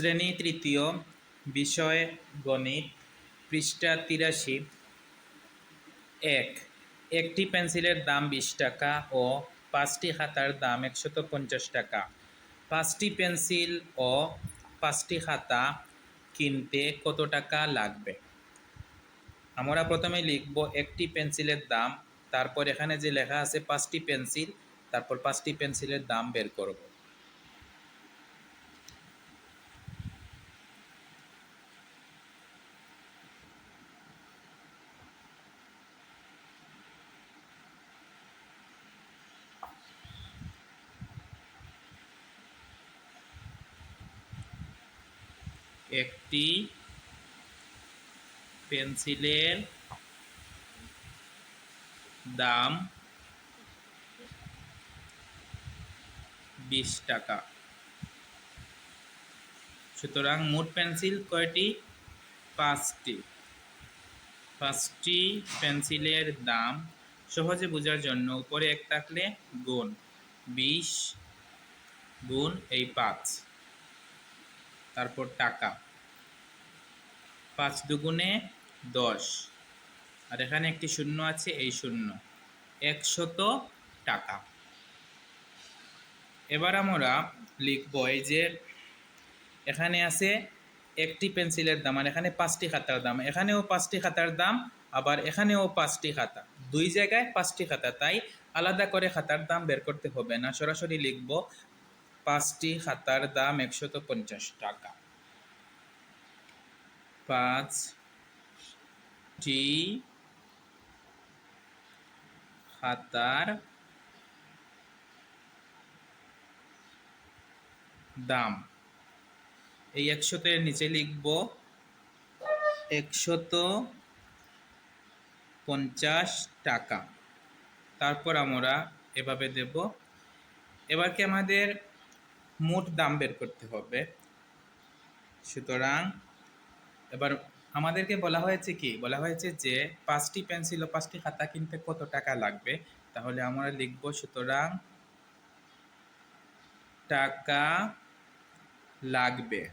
শ্রেণি তৃতীয় বিষয় গণিত, পৃষ্ঠা তিরাশি। এক, একটি পেন্সিলের দাম বিশ টাকা ও পাঁচটি খাতার দাম একশত পঞ্চাশ টাকা। পাঁচটি পেন্সিল ও পাঁচটি খাতা কিনতে কত টাকা লাগবে? আমরা প্রথমে লিখব একটি পেন্সিলের দাম, তারপর এখানে যে লেখা আছে পাঁচটি পেন্সিল, তারপর পাঁচটি পেন্সিলের দাম বের করব একটি পেন্সিলের দাম বিশ টাকা। সুতরাং মোট পেন্সিল কয়টি? পাঁচটি। পাঁচটি পেন্সিলের দাম সহজে বোঝার জন্য উপরে এক থাকলে গুণ বিশ গুণ এই পাঁচ। তারপর টাকা। পাঁচ দুগুণে দশ। আর এখানে একটি শূন্য আছে, এই শূন্য। একশত টাকা। এবার আমরা লিখব এই যে এখানে আছে একটি পেন্সিলের দাম, আর এখানে পাঁচটি খাতার দাম। এখানেও পাঁচটি খাতার দাম, আবার এখানেও পাঁচটি খাতা। দুই জায়গায় পাঁচটি খাতা, তাই আলাদা করে খাতার দাম বের করতে হবে না। সরাসরি লিখব, পাঁচটি খাতার দাম একশত পঞ্চাশ টাকা। পাঁচটি খাতার দাম। এই একশতের নিচে লিখব একশত পঞ্চাশ টাকা। তারপর আমরা এভাবে দেব। এবার কি আমাদের মোট দাম বের করতে হবে। সুতরাং এবার আমাদেরকে বলা হয়েছে কি? বলা হয়েছে যে, পাঁচটি পেন্সিল ও পাঁচটি খাতা কিনতে কত টাকা লাগবে? তাহলে আমরা লিখব, সুতরাং টাকা লাগবে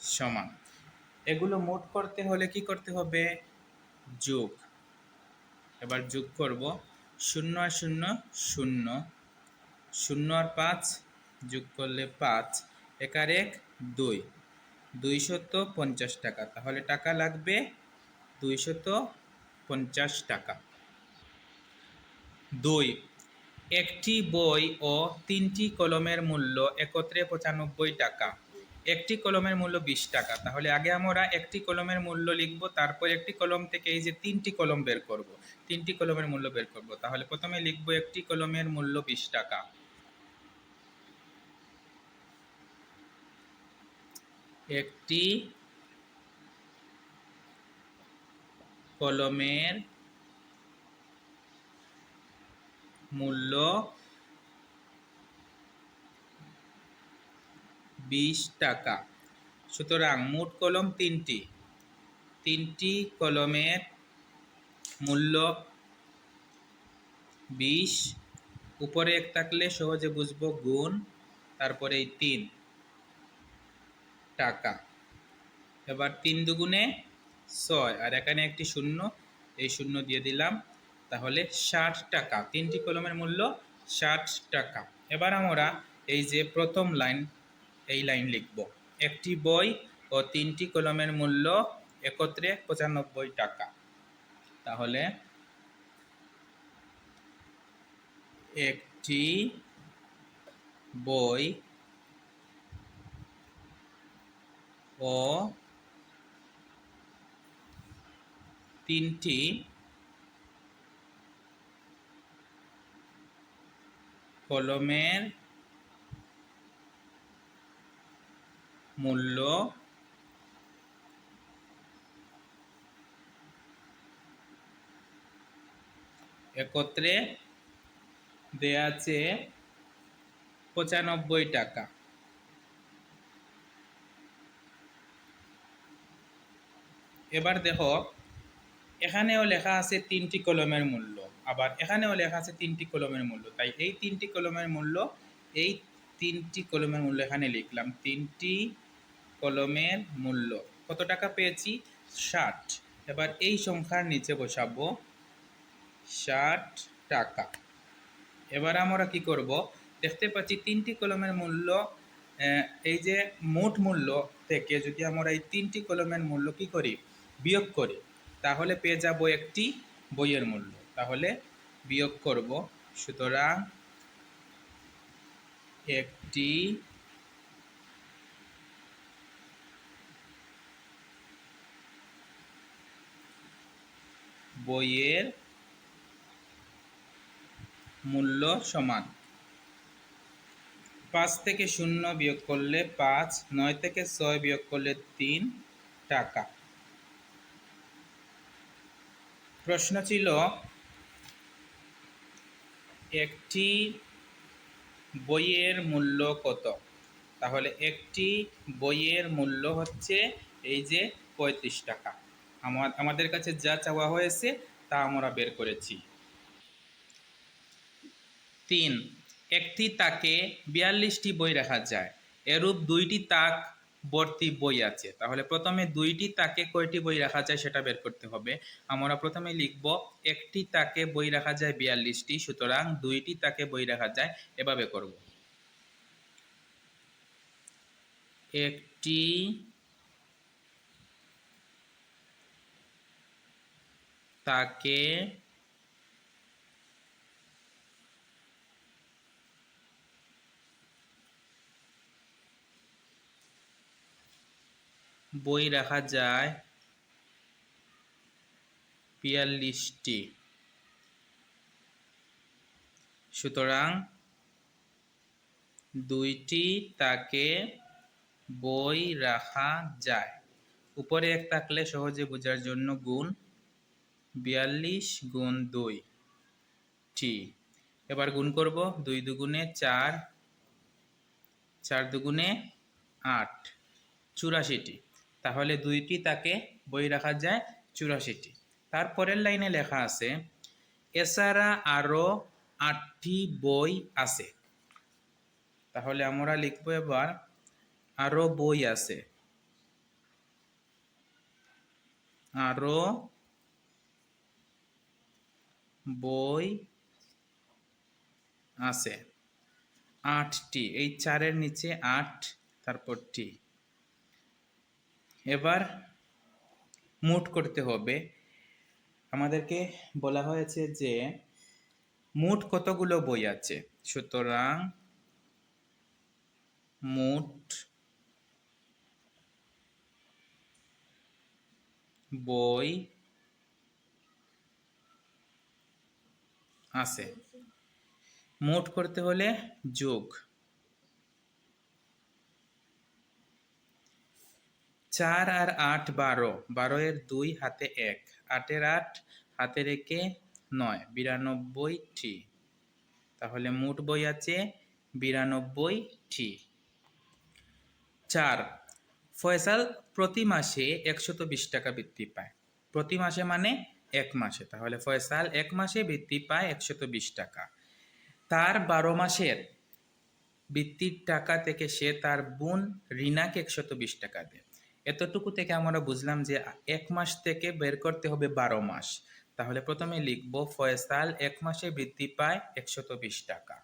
সমান। এগুলো মোট করতে হলে কি করতে হবে? যোগ। এবার যোগ করব। শূন্য আর শূন্য শূন্য। শূন্য আর পাঁচ যোগ করলে পাঁচ। একার এক দুই। দুইশত পঞ্চাশ টাকা। তাহলে টাকা লাগবে দুইশত পঞ্চাশ টাকা। দুই। একটি বই ও তিনটি কলমের মূল্য একত্রে পঁচানব্বই টাকা। একটি কলমের মূল্য বিশ টাকা। তাহলে আগে আমরা একটি কলমের মূল্য লিখব, তারপর একটি কলম থেকে এই যে তিনটি কলম বের করব। তিনটি কলমের মূল্য বের করব। তাহলে প্রথমে লিখব একটি কলমের মূল্য বিশ টাকা। একটি কলমের মূল্য বিশ টাকা। সুতরাং মোট কলম তিনটি। তিনটি কলমের মূল্য বিশ। উপরে এক থাকলে সহজে বুঝব গুণ, তারপরে তিন। টাকা। এবার তিন দুগুণে ছয়, আর এখানে একটি শূন্য, এই শূন্য দিয়ে দিলাম, তাহলে ষাট টাকা। তিনটি কলমের মূল্য ষাট টাকা। এবার আমরা এই যে প্রথম লাইন, এই লাইন লিখব। একটি বই ও তিনটি কলমের মূল্য একত্রে পঁচানব্বই টাকা। তাহলে একটি বই ও তিনটি কলমের মূল্য একত্রে দেয়া আছে পঁচানব্বই টাকা। এবার দেখো, এখানেও লেখা আছে তিনটি কলমের মূল্য। আবার এখানেও লেখা আছে তিনটি কলমের মূল্য। তাই এই তিনটি কলমের মূল্য, এই তিনটি কলমের মূল্য এখানে লিখলাম। তিনটি কলমের মূল্য। কত টাকা পেয়েছি? ষাট। এবার এই সংখ্যার নিচে বসাবো। ষাট টাকা। এবার আমরা কি করব? দেখতে পাচ্ছি তিনটি কলমের মূল্য এই যে মোট মূল্য থেকে যদি আমরা এই তিনটি কলমের মূল্য কি করি? বিয়োগ করি, তাহলে পেয়ে যাব একটি বইয়ের মূল্য। তাহলে বিয়োগ করব, সুতরাং একটি বইয়ের মূল্য সমান। পাঁচ থেকে শূন্য বিয়োগ করলে পাঁচ, নয় থেকে ছয় বিয়োগ করলে তিন টাকা। প্রশ্ন ছিল, একটি বইয়ের মূল্য কত? তাহলে একটি বইয়ের মূল্য হচ্ছে এই যে পঁয়ত্রিশ টাকা। আমার, আমাদের কাছে যা চাওয়া হয়েছে তা আমরা বের করেছি। তিন, একটি তাকে বিয়াল্লিশটি বই রাখা যায়। এরূপ দুইটি তাক ভর্তি বই আছে। তাহলে প্রথমে দুইটি তাকে কয়টি বই রাখা যায় সেটা বের করতে হবে। আমরা প্রথমে লিখব, একটি তাকে বই রাখা যায় বিয়াল্লিশটি, সুতরাং দুইটি তাকে বই রাখা যায় এভাবে করব। একটি তাকে বই রাখা যায় বিয়াল্লিশটি। সুতরাং দুইটি তাকে বই রাখা যায়। উপরে এক থাকলে সহজে বোঝার জন্য গুণ বিয়াল্লিশ গুণ দুই টি। এবার গুণ করব দুই দুগুণে চার চার দুগুণে আট। চুরাশিটি। তাহলে দুইটি তাকে বই রাখা যায় চুরাশিটি। তারপরের লাইনে লেখা আছে, এছাড়া আরও আটটি বই আছে। তাহলে আমরা লিখব এবার আরও বই আছে। আরও বই আছে। আটটি, এই চারের নিচে আট, তারপর টি। এবার মোট করতে হবে। আমাদেরকে বলা হয়েছে যে মোট কতগুলো বই আছে? সুতরাং মোট বই আছে। মোট করতে হলে যোগ। চার আর আট বারো বারো এর দুই হাতে এক, আটের আট হাতে রেখে নয়, বিরানব্বইটি। তাহলে মোট বই আছে বিরানব্বইটি। চার, ফয়সাল প্রতি মাসে একশত বিশ টাকা বৃত্তি পায়। প্রতি মাসে মানে এক মাসে। তাহলে ফয়সাল এক মাসে বৃত্তি পায় একশত বিশ টাকা। তার বারো মাসের বৃত্তির টাকা থেকে সে তার বোন রিনাকে একশত বিশ টাকা দেয়। এতটুকু থেকে আমরা বুঝলাম যে এক মাস থেকে বের করতে হবে বারো মাস। তাহলে প্রথমে লিখব ফয়সাল এক মাসে বৃদ্ধি পায় একশত বিশ টাকা।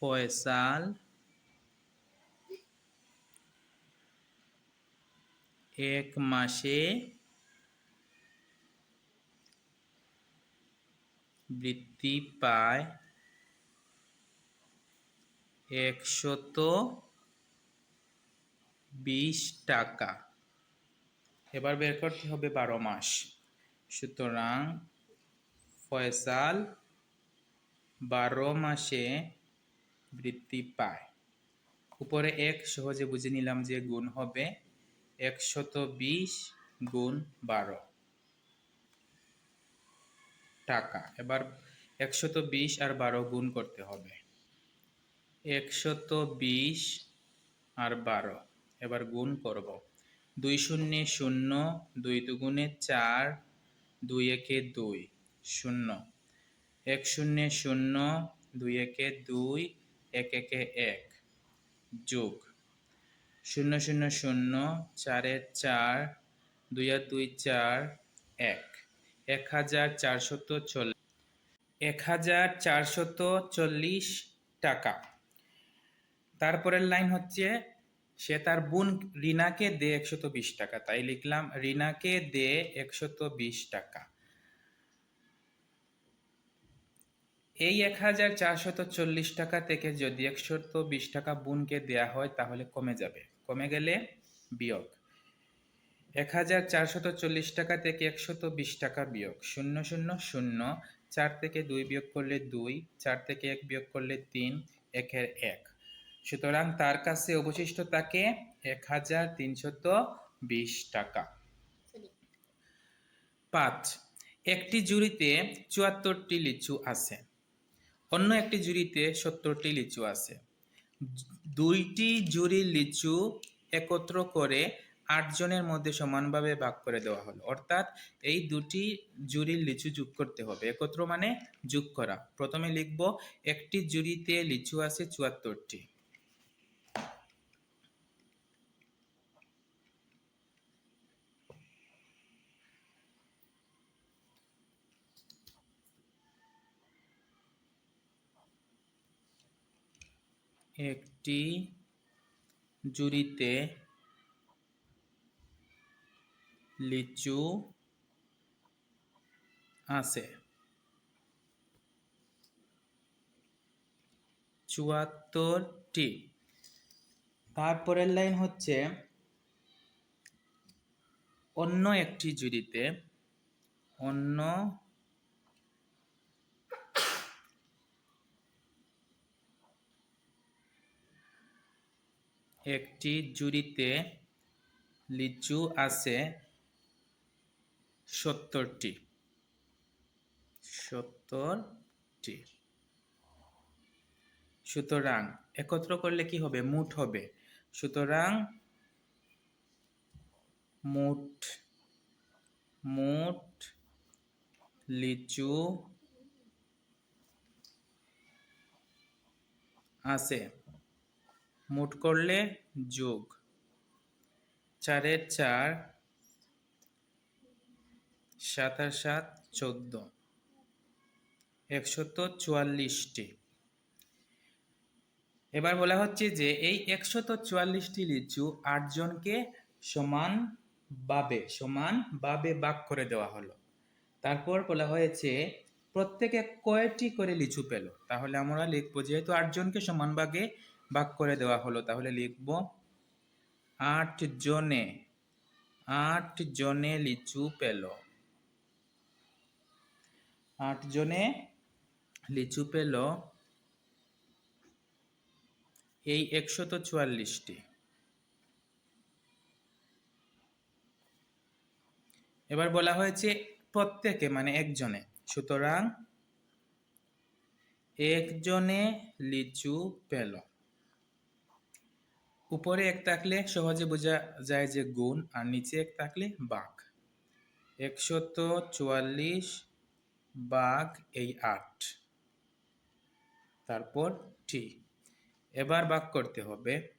ফয়সাল এক মাসে বৃত্তি পায় একশত বিশ টাকা। এবার বের করতে হবে বারো মাস। সুতরাং ফয়সাল বারো মাসে বৃত্তি পায়। উপরে এক সহজে বুঝে নিলাম যে গুণ হবে। একশত বিশ গুণ বারো। টাকা। এবার একশত বিশ আর বারো গুণ করতে হবে। একশত বিশ আর বারো। এবার গুণ করব। দুই শূন্য শূন্য, দুই দুগুণে চার, দুই একে দুই, শূন্য। এক শূন্য শূন্য, দুই একে দুই, এক একে এক, যোগ। শূন্য শূন্য শূন্য চারের চার, দুই আর দুই চার, এক। এক হাজার চারশত চল্লিশ। এক হাজার চারশত চল্লিশ টাকা। তারপরের লাইন হচ্ছে, সে তার বোন রিনাকে দে একশত বিশ টাকা। তাই লিখলাম, রিনাকে দে একশত বিশ টাকা। এই এক হাজার চারশত চল্লিশ টাকা থেকে যদি একশত বিশ টাকা বোনকে দেয়া হয়, তাহলে কমে যাবে। কমে গেলে বিয়োগ। এক হাজার চারশত চল্লিশ টাকা থেকে একশত বিশ টাকা বিয়োগ। শূন্য শূন্য শূন্য, চার থেকে দুই বিয়োগ করলে দুই, চার থেকে এক বিয়োগ করলে তিন, একের এক। সুতরাং তার কাছে অবশিষ্ট থাকে এক হাজার তিনশত বিশ টাকা। পাঁচ, একটি জুড়িতে চুয়াত্তরটি লিচু আছে। অন্য একটি জুড়িতে সত্তরটি লিচু আছে। দুইটি জুড়ির লিচু একত্র করে আটজনের মধ্যে সমানভাবে ভাগ করে দেওয়া হলো। অর্থাৎ এই দুটি জুড়ির লিচু যোগ করতে হবে। একত্র মানে যোগ করা। প্রথমে লিখব, একটি জুড়িতে লিচু আছে চুয়াত্তরটি। একটি জুড়িতে লিচু আছে। চুয়াত্তরটি। তারপরের লাইন হচ্ছে অন্য একটি জুড়িতে অন্য একটি জুড়িতে লিচু আছে। সত্তরটি। সত্তরটি। সুতরাং একত্র করলে কি হবে? মুঠ হবে। সুতরাং মুঠ মুঠ লিচু আছে। মুঠ করলে যোগ। চারের চার সাত আর সাত, চোদ্দ। একশত চুয়াল্লিশটি। এবার বলা হচ্ছে যে এই একশত চুয়াল্লিশটি লিচু আটজনকে সমান ভাবে সমান ভাবে ভাগ করে দেওয়া হলো। তারপর বলা হয়েছে, প্রত্যেকে কয়টি করে লিচু পেল? তাহলে আমরা লিখব, যেহেতু আটজনকে সমান ভাগে ভাগ করে দেওয়া হলো, তাহলে লিখব আট জনে আট জনে লিচু পেল। আট জনে লিচু পেল। এই একশত চুয়াল্লিশটি। এবার বলা হয়েছে প্রত্যেকে মানে একজনে। সুতরাং একজনে লিচু পেল। উপরে এক থাকলে সহজে বোঝা যায় যে গুণ, আর নিচে এক থাকলে বাঘ। একশত চুয়াল্লিশ বাঘ এই আট। তারপর টি এবার বাঘ করতে হবে।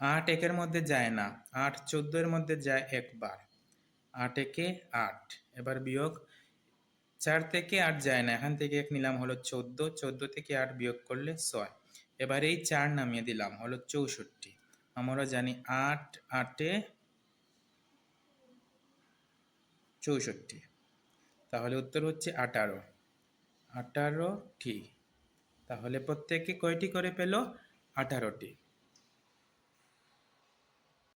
আট একের মধ্যে যায় না। আট চোদ্দোর মধ্যে যায় একবার। আট একে আট। এবার বিয়োগ চার থেকে আট যায় না। এখান থেকে এক নিলাম হলো চোদ্দ। চোদ্দ থেকে আট বিয়োগ করলে ছয়। এবার এই চার নামিয়ে দিলাম হলো চৌষট্টি। আমরা জানি আট, আটে চৌষট্টি। তাহলে উত্তর হচ্ছে আঠারো। আঠারোটি। তাহলে প্রত্যেকে কয়টি করে পেল? আঠারোটি।